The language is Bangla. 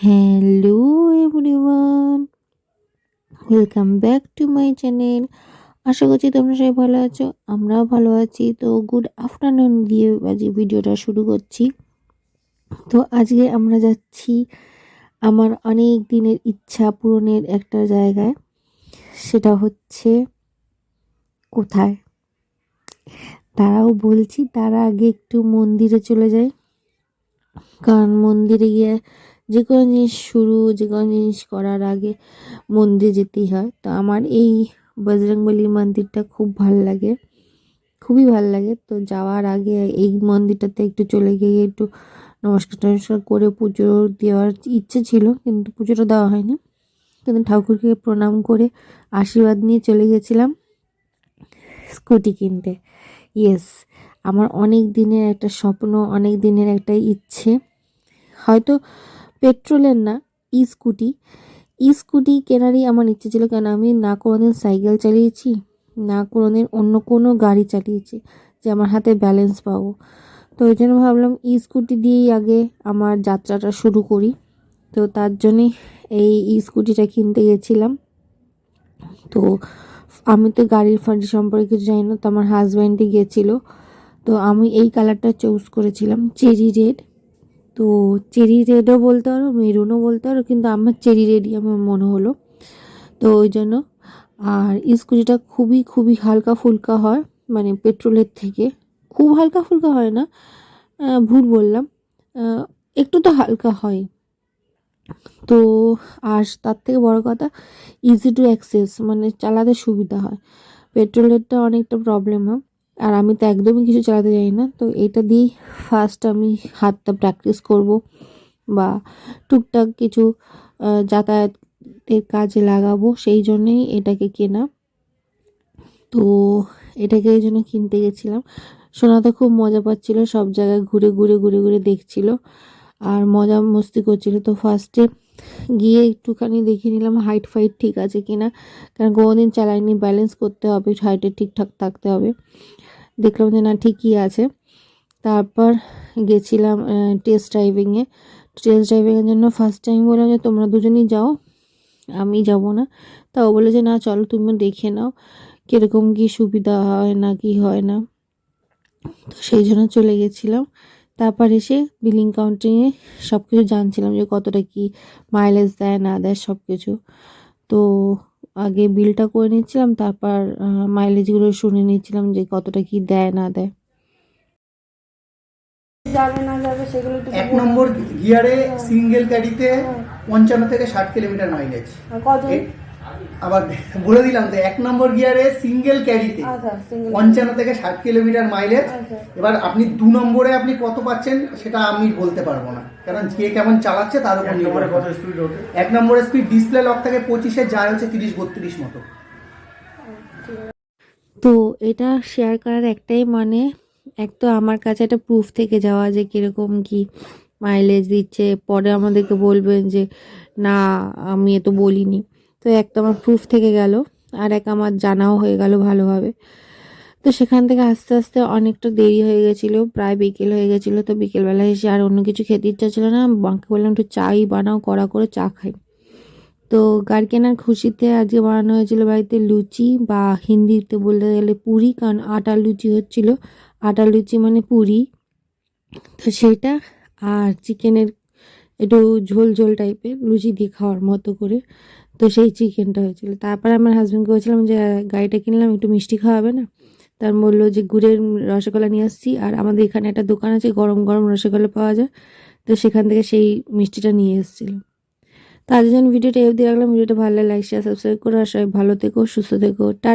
Hello everyone welcome back to my channel আশা করছি তোমরা সবাই ভালো আছো, আমরাও ভালো আছি। তো গুড আফটারনুন দিয়ে আজকে ভিডিওটা শুরু করছি। তো আজকে আমরা যাচ্ছি আমার অনেক দিনের ইচ্ছা পূরণের একটা জায়গায়। সেটা হচ্ছে কোথায়? তারাও বলছি তারা আগে একটু মন্দিরে চলে যায়। কারণ মন্দিরে গিয়ে যে কোনো জিনিস শুরু, যে কোনো জিনিস করার আগে মন্দিরে যেতেই হয়। তো আমার এই বজরংবলী মন্দিরটা খুব ভালো লাগে, খুবই ভালো লাগে। তো যাওয়ার আগে এই মন্দিরটাতে একটু চলে গিয়ে একটু নমস্কার টমস্কার করে পুজো দেওয়ার ইচ্ছে ছিল, কিন্তু পুজোটা দেওয়া হয়নি। কিন্তু ঠাকুরকে প্রণাম করে আশীর্বাদ নিয়ে চলে গেছিলাম স্কুটি কিনতে। ইয়েস, আমার অনেক দিনের একটা স্বপ্ন, অনেক দিনের একটা ইচ্ছে। হয়তো পেট্রোলের না ই স্কুটি ই স্কুটি কেনারই আমার ইচ্ছে ছিল, কেন আমি না কোনোদিন সাইকেল চালিয়েছি, না কোনোদিন অন্য কোনো গাড়ি চালিয়েছি যে আমার হাতে ব্যালেন্স পাবো। তো ওই জন্য ভাবলাম ই স্কুটি দিয়েই আগে আমার যাত্রাটা শুরু করি। তো তার জন্যে এই ই স্কুটিটা কিনতে গেছিলাম। তো আমি তো গাড়ির ফাড়ি সম্পর্কে কিছু জানি না, তো আমার হাজব্যান্ডই গেছিল। তো আমি এই কালারটা চুজ করেছিলাম, চেরি রেড তো চেরি রেডও বলতে পারো, মেরুনও বলতে পারো, কিন্তু আমার চেরি রেডই আমার মনে হলো। তো ওই জন্য, আর স্কুটিটা খুবই খুবই হালকা ফুলকা হয় মানে পেট্রোলের থেকে। খুব হালকা ফুলকা হয় না ভুল বললাম একটু তো হালকা হয়। তো আর তার থেকে বড় কথা ইজি টু অ্যাক্সেস মানে চালাতে সুবিধা হয়। পেট্রোলেরটা অনেকটা প্রবলেম হয়। আর আমি তো একদমই কিছু চালাতে জানি না, তো এটা দিয়েই ফার্স্ট আমি হাতটা প্র্যাকটিস করব বা টুকটাক কিছু যাতায়াতের কাজে লাগাবো, সেই জন্যেই এটাকে কেনা। তো এটাকে এই জন্য কিনতে গেছিলাম। সোনাতে খুব মজা পাচ্ছিল, সব জায়গায় ঘুরে ঘুরে ঘুরে ঘুরে দেখছিল, আর মজা মস্তি করছিল। তো ফার্স্টে গিয়ে একটুখানি দেখে নিলাম হাইট ফাইট ঠিক আছে কিনা। কারণ কোনোদিন চালাইনি ব্যালেন্স করতে হবে হাইটে ঠিকঠাক থাকতে হবে। দেখলাম যে না, ঠিকই আছে। তারপর গেছিলাম টেস্ট ড্রাইভিংয়ে টেস্ট ড্রাইভিংয়ের জন্য ফার্স্ট টাইম বললাম যে, তোমরা দুজনেই যাও, আমি যাব না। তাও বলে যে, না, চলো তুমি দেখে নাও, কীরকম কী সুবিধা হয় না কি হয় না। তো সেই জন্য চলে গেছিলাম। তারপর এসে বিলিং কাউন্টিংয়ে সব কিছু জানছিলাম যে কতটা কি মাইলেজ দেয় না দেয় সব কিছু তো আগে বিলটা করে নিচ্ছিলাম তারপর মাইলেজগুলো শুনে নিচ্ছিলাম যে কতটা কি দেয় না দেয়। যাবে না যাবে সেগুলো এক নম্বর গিয়ারে সিঙ্গেল গাড়িতে পঞ্চান্ন থেকে ষাট কিলোমিটার মাইলেজ কত আবার বলে দিলাম তো এক নম্বর গিয়ারে সিঙ্গেল ক্যারিতে আচ্ছা পঞ্চান্ন থেকে ষাট কিলোমিটার মাইলেজ আচ্ছা। এবার আপনি দু নম্বরে আপনি কত পাচ্ছেন সেটা আমি বলতে পারব না। কারণ কে কেমন চালাচ্ছে তার উপর নির্ভর এক নম্বরের স্পিড ডিসপ্লে লক থেকে পঁচিশে যায় হচ্ছে তিরিশ বত্রিশ মতো। তো এটা শেয়ার করার একটাই মানে এক তো আমার কাছে একটা প্রুফ থেকে যাওয়া যে কীরকম কি মাইলেজ দিচ্ছে। পরে আমাদেরকে বলবেন যে না আমি এ তো বলিনি। তো এক তো আমার প্রুফ থেকে গেল, আর এক আমার জানাও হয়ে গেল ভালোভাবে। তো সেখান থেকে আস্তে আস্তে অনেকটা দেরি হয়ে গেছিল, প্রায় বিকেল হয়ে গেছিল, তো বিকেলবেলা এসে আর অন্য কিছু খেতে ইচ্ছা ছিল না। বাঁকে বললাম, একটু চাই বানাও, কড়া করে চা খাই। তো গাড়ি কেনার খুশিতে আজকে বানানো হয়েছিল বাড়িতে লুচি বা হিন্দিতে বলতে গেলে পুরি, কারণ আটার লুচি হচ্ছিল। আটার লুচি মানে পুরি। তো সেটা আর চিকেনের একটু ঝোল ঝোল টাইপের লুচি দিয়ে খাওয়ার মতো করে। তো সেই চিকেনটা হয়েছিল। তারপরে আমার হাজব্যান্ডকে বলছিলাম যে, গাড়িটা কিনলাম, একটু মিষ্টি খাওয়াবে না? তার বলল যে, গুড়ের রসগোল্লা নিয়ে আসছি, আর আমাদের এখানে একটা দোকান আছে, গরম গরম রসগোল্লা পাওয়া যায়। তো সেখান থেকে সেই মিষ্টিটা নিয়ে এসেছিল। তার জন্য ভিডিওটা এফ দিয়ে রাখলাম। ভিডিওটা ভালো লাগে লাইক শেয়ার সাবস্ক্রাইব করো, আর সবাই ভালো থেকো, সুস্থ থেকো। টা